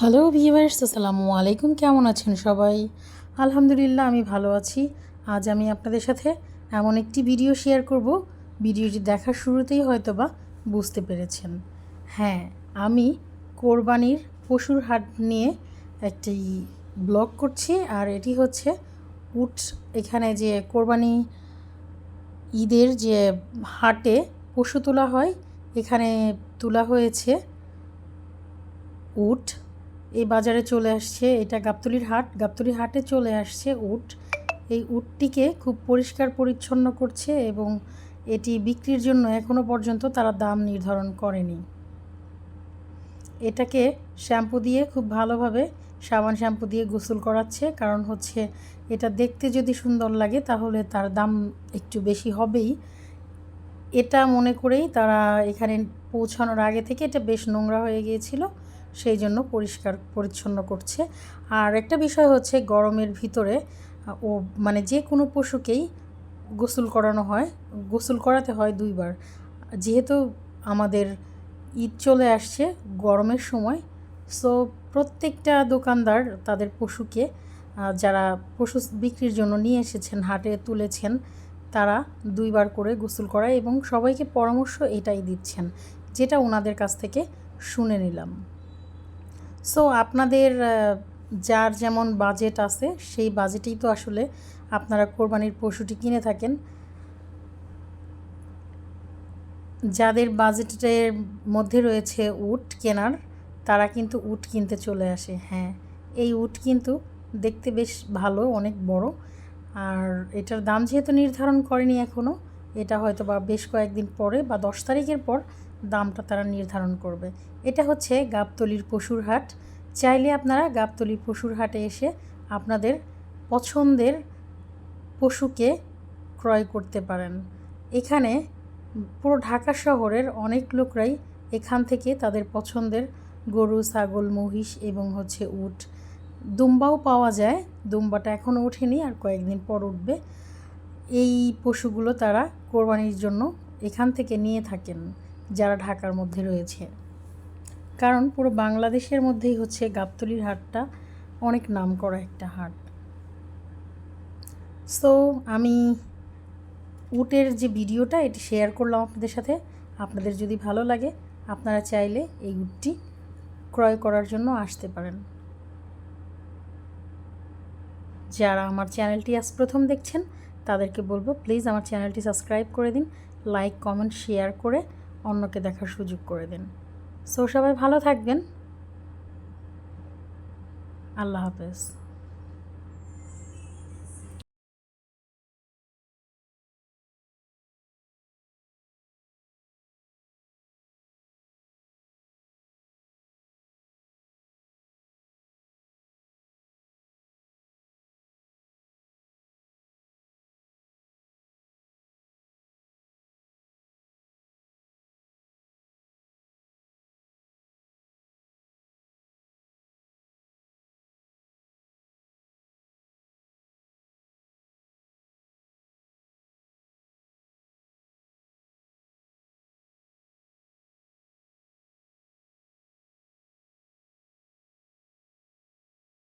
Hello viewers, আসসালামু আলাইকুম। কেমন আছেন সবাই? আলহামদুলিল্লাহ, আমি ভালো আছি। আজ আমি আপনাদের সাথে এমন একটি ভিডিও শেয়ার করব। ভিডিওটি দেখার শুরুতেই হয়তো বা বুঝতে পেরেছেন। হ্যাঁ আমি কোরবানির পশুর হাট নিয়ে একটি ব্লগ করছি, আর এটি হচ্ছে উট, এখানে যে কোরবানি ঈদের যে হাটে পশু তোলা হয়, এখানে তোলা হয়েছে উট। এই বাজারে চলে আসছে, এটা গাবতলির হাট। গাবতলির হাটে চলে আসছে উট। এই উটটিকে খুব পরিষ্কার পরিচ্ছন্ন করছে এবং এটি বিক্রির জন্য এখনও পর্যন্ত তারা দাম নির্ধারণ করেনি। এটাকে শ্যাম্পু দিয়ে খুব ভালোভাবে সাবান শ্যাম্পু দিয়ে গোসল করাচ্ছে। কারণ হচ্ছে এটা দেখতে যদি সুন্দর লাগে তাহলে তার দাম একটু বেশি হবেই। এটা মনে করেই তারা এখানে পৌঁছানোর আগে থেকে এটা বেশ নোংরা হয়ে গিয়েছিল। সেই জন্য পরিষ্কার, পরিচ্ছন্ন করছে। আর একটা বিষয় হচ্ছে গরমের ভিতরে ও মানে যে কোনো পশুকেই গোসল করানো হয়, গোসল করাতে হয় দুইবার। যেহেতু আমাদের ঈদ চলে আসছে গরমের সময়, সো প্রত্যেকটা দোকানদার তাদের পশুকে যারা পশু বিক্রির জন্য নিয়ে এসেছেন, হাটে তুলেছেন, তারা দুইবার করে গোসল করায় এবং সবাইকে পরামর্শ এটাই দিচ্ছেন, যেটা ওনাদের কাছ থেকে শুনে নিলাম। সো আপনাদের যার যেমন বাজেট আছে, সেই বাজেটেই তো আসলে আপনারা কোরবানির পশুটি কিনে থাকেন। যাদের বাজেটের মধ্যে রয়েছে উট কেনার, তারা কিন্তু উট কিনতে চলে আসে হ্যাঁ। এই উট কিন্তু দেখতে বেশ ভালো, অনেক বড়। আর এটার দাম যেহেতু নির্ধারণ করেনি এখনও এটা হয়তো বা বেশ কয়েকদিন পরে বা দশ তারিখের পর দামটা তারা নির্ধারণ করবে। এটা হচ্ছে গাবতলির পশুর হাট। চাইলে আপনারা গাবতলির পশুর হাটে এসে আপনাদের পছন্দের পশুকে ক্রয় করতে পারেন। এখানে পুরো ঢাকা শহরের অনেক লোকরাই এখান থেকে তাদের পছন্দের গরু, ছাগল, মহিষ এবং হচ্ছে উট। দুম্বাও পাওয়া যায়। দুম্বাটা এখনও ওঠেনি আর কয়েকদিন পর উঠবে। এই পশুগুলো তারা কোরবানির জন্য এখান থেকে নিয়ে থাকেন, যারা ঢাকার মধ্যে রয়েছে। কারণ পুরো বাংলাদেশের মধ্যেই হচ্ছে গাবতলির হাটটা অনেক নাম করা একটা হাট। সো আমি উটের যে ভিডিওটা, এটি শেয়ার করলাম আপনাদের সাথে। আপনাদের যদি ভালো লাগে, আপনারা চাইলে এই উটটি ক্রয় করার জন্য আসতে পারেন। যারা আমার চ্যানেলটি আজ প্রথম দেখছেন তাদেরকে বলব প্লিজ আমার চ্যানেলটি সাবস্ক্রাইব করে দিন লাইক কমেন্ট শেয়ার করে অন্যকে দেখার সুযোগ করে দিন। সো সবাই ভালো থাকবেন। আল্লাহ হাফেজ।